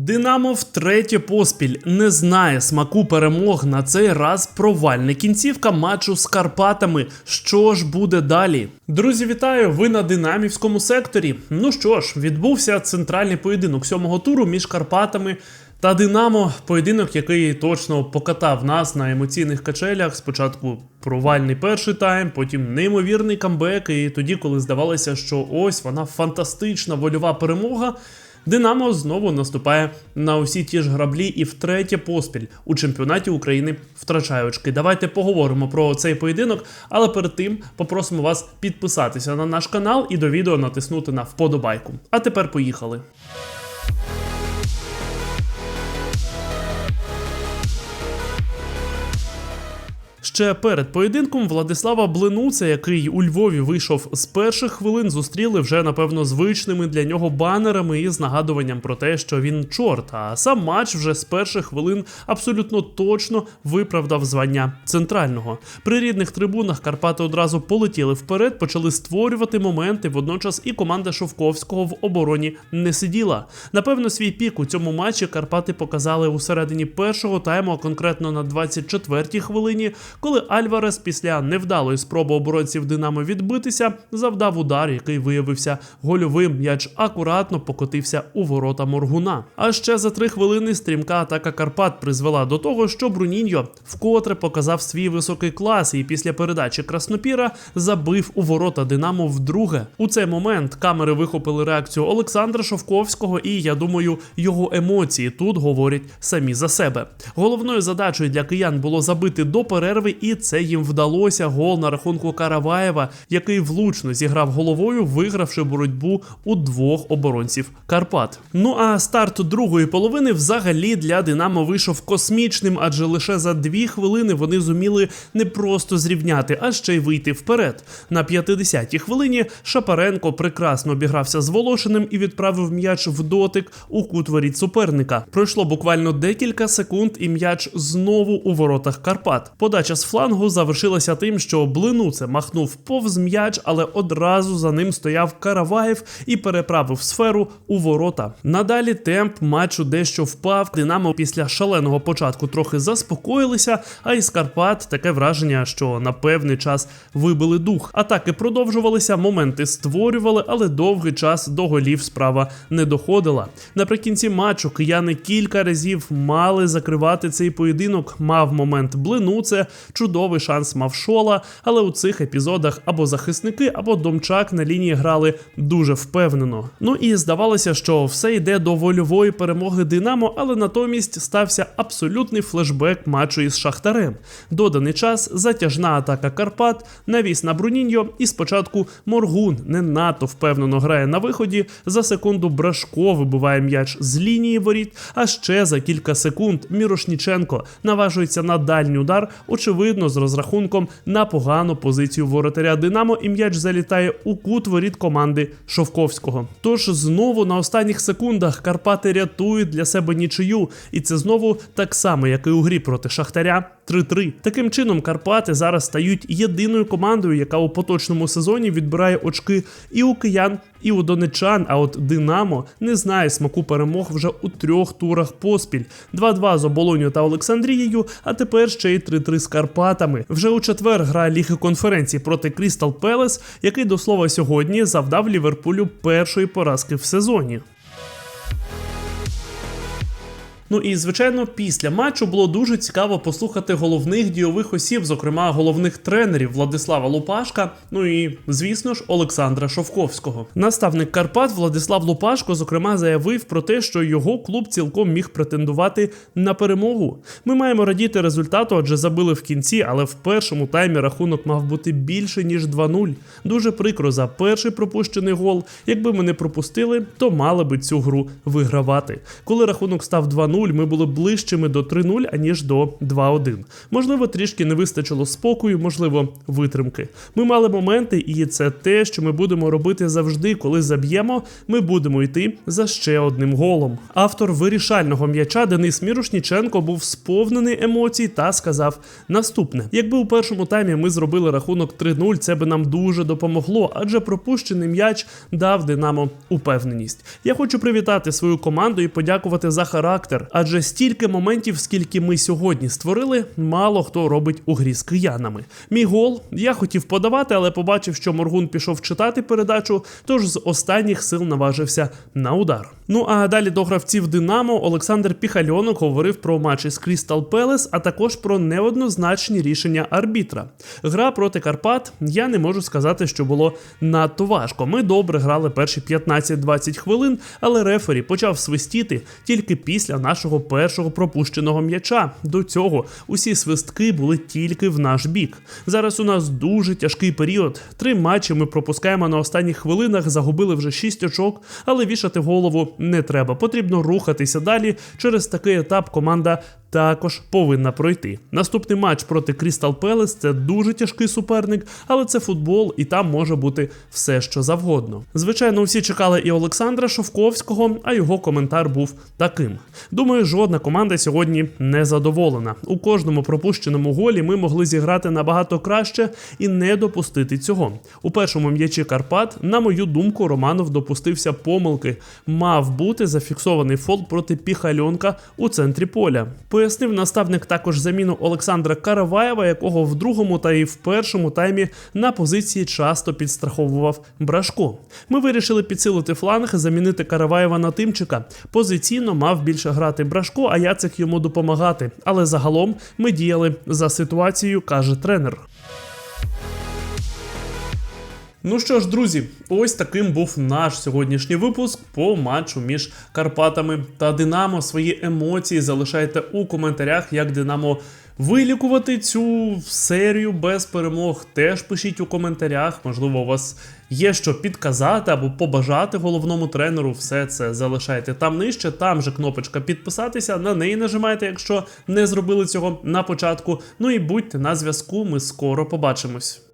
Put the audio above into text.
Динамо втретє поспіль не знає смаку перемог. На цей раз провальна кінцівка матчу з Карпатами. Що ж буде далі? Друзі, вітаю! Ви на динамівському секторі. Ну що ж, відбувся центральний поєдинок сьомого туру між Карпатами. Та Динамо поєдинок, який точно покатав нас на емоційних качелях. Спочатку провальний перший тайм, потім неймовірний камбек. І тоді, коли здавалося, що ось вона фантастична вольова перемога. Динамо знову наступає на усі ті ж граблі і втретє поспіль у чемпіонаті України втрачає очки. Давайте поговоримо про цей поєдинок, але перед тим попросимо вас підписатися на наш канал і до відео натиснути на вподобайку. А тепер поїхали. Ще перед поєдинком Владислава Блинуца, який у Львові вийшов з перших хвилин, зустріли вже напевно звичними для нього банерами і з нагадуванням про те, що він чорт. А сам матч вже з перших хвилин абсолютно точно виправдав звання центрального. При рідних трибунах Карпати одразу полетіли вперед, почали створювати моменти. Водночас і команда Шовковського в обороні не сиділа. Напевно, свій пік у цьому матчі Карпати показали у середині першого тайму, а конкретно на 24-й хвилині коли Альварес після невдалої спроби оборонців Динамо відбитися завдав удар, який виявився гольовим. М'яч акуратно покотився у ворота Моргуна. А ще за три хвилини стрімка атака Карпат призвела до того, що Бруніньо вкотре показав свій високий клас, і після передачі Краснопіра забив у ворота Динамо вдруге. У цей момент камери вихопили реакцію Олександра Шовковського, і я думаю, його емоції тут говорять самі за себе. Головною задачею для киян було забити до перерви і це їм вдалося. Гол на рахунку Караваєва, який влучно зіграв головою, вигравши боротьбу у двох оборонців Карпат. Ну а старт другої половини взагалі для Динамо вийшов космічним, адже лише за дві хвилини вони зуміли не просто зрівняти, а ще й вийти вперед. На 50-й хвилині Шапаренко прекрасно обігрався з Волошиним і відправив м'яч в дотик у кут воріт суперника. Пройшло буквально декілька секунд, і м'яч знову у воротах Карпат. Подача з флангу завершилася тим, що Блинуце махнув повз м'яч, але одразу за ним стояв Караваєв і переправив сферу у ворота. Надалі темп матчу дещо впав. Динамо після шаленого початку трохи заспокоїлися. А із Карпат таке враження, що на певний час вибили дух. Атаки продовжувалися, моменти створювали, але довгий час до голів справа не доходила. Наприкінці матчу кияни кілька разів мали закривати цей поєдинок. Мав момент Блинуце, чудовий шанс мав шола, але у цих епізодах або захисники, або Домчак на лінії грали дуже впевнено. Ну і здавалося, що все йде до вольової перемоги Динамо, але натомість стався абсолютний флешбек матчу із Шахтарем. Доданий час, затяжна атака Карпат, навіс на Бруніньо, і спочатку Моргун не надто впевнено грає на виході. За секунду Брашко вибиває м'яч з лінії воріт. А ще за кілька секунд Мірошніченко наважується на дальній удар. Очевидно, з розрахунком на погану позицію воротаря Динамо і м'яч залітає у кут воріт команди Шовковського. Тож знову на останніх секундах Карпати рятують для себе нічию, і це знову так само, як і у грі проти Шахтаря. 3-3. Таким чином, Карпати зараз стають єдиною командою, яка у поточному сезоні відбирає очки і у киян, і у донечан. А от Динамо не знає смаку перемог вже у трьох турах поспіль: 2-2 з оболоню та Олександрією, а тепер ще й 3-3 з Карпатами. Вже у четвер гра ліги конференції проти Крістал Пелес, який до слова сьогодні завдав Ліверпулю першої поразки в сезоні. Ну і звичайно, після матчу було дуже цікаво послухати головних дійових осіб, зокрема головних тренерів Владислава Лупашка. Ну і звісно ж Олександра Шовковського. Наставник Карпат Владислав Лупашко, зокрема, заявив про те, що його клуб цілком міг претендувати на перемогу. Ми маємо радіти результату, адже забили в кінці, але в першому таймі рахунок мав бути більше ніж 2-0. Дуже прикро за перший пропущений гол. Якби ми не пропустили, то мали би цю гру вигравати. Коли рахунок став 2-0, 2-0 ми були ближчими до 3-0, аніж до 2-1. Можливо, трішки не вистачило спокою, можливо, витримки. Ми мали моменти, і це те, що ми будемо робити завжди, коли заб'ємо. Ми будемо йти за ще одним голом. Автор вирішального м'яча Денис Мірошніченко був сповнений емоцій та сказав наступне: якби у першому таймі ми зробили рахунок 3-0, це би нам дуже допомогло, адже пропущений м'яч дав Динамо упевненість. Я хочу привітати свою команду і подякувати за характер, адже стільки моментів, скільки ми сьогодні створили, мало хто робить у грі з киянами. Мій гол я хотів подавати, але побачив, що Моргун пішов читати передачу, тож з останніх сил наважився на удар. Ну а далі до гравців Динамо Олександр Піхальонок говорив про матч із Крістал Пелес, а також про неоднозначні рішення арбітра. Гра проти Карпат я не можу сказати, що було надто важко. Ми добре грали перші 15-20 хвилин, але рефері почав свистіти тільки після нашого першого пропущеного м'яча. До цього усі свистки були тільки в наш бік. Зараз у нас дуже тяжкий період. Три матчі ми пропускаємо на останніх хвилинах, загубили вже шість очок, але вішати голову не треба. Потрібно рухатися далі. Через такий етап команда також повинна пройти. Наступний матч проти Крістал Пелес це дуже тяжкий суперник, але це футбол, і там може бути все, що завгодно. Звичайно, всі чекали і Олександра Шовковського, а його коментар був таким: думаю, жодна команда сьогодні не задоволена. У кожному пропущеному голі ми могли зіграти набагато краще і не допустити цього. У першому м'ячі Карпат, на мою думку, Романов допустився помилки. Мав бути зафіксований фол проти Піхальонка у центрі поля. Пояснив наставник також заміну Олександра Караваєва, якого в другому та і в першому таймі на позиції часто підстраховував Брашко. Ми вирішили підсилити фланг, замінити Караваєва на Тимчика. Позиційно мав більше грати Брашко, а Яцик йому допомагати. Але загалом ми діяли за ситуацією, каже тренер. Ну що ж, друзі, ось таким був наш сьогоднішній випуск по матчу між Карпатами та Динамо. Свої емоції залишайте у коментарях, як Динамо вилікувати цю серію без перемог. Теж пишіть у коментарях. Можливо, у вас є що підказати або побажати головному тренеру. Все це залишайте там нижче. Там же кнопочка підписатися. На неї нажимайте, якщо не зробили цього на початку. Ну і будьте на зв'язку. Ми скоро побачимось.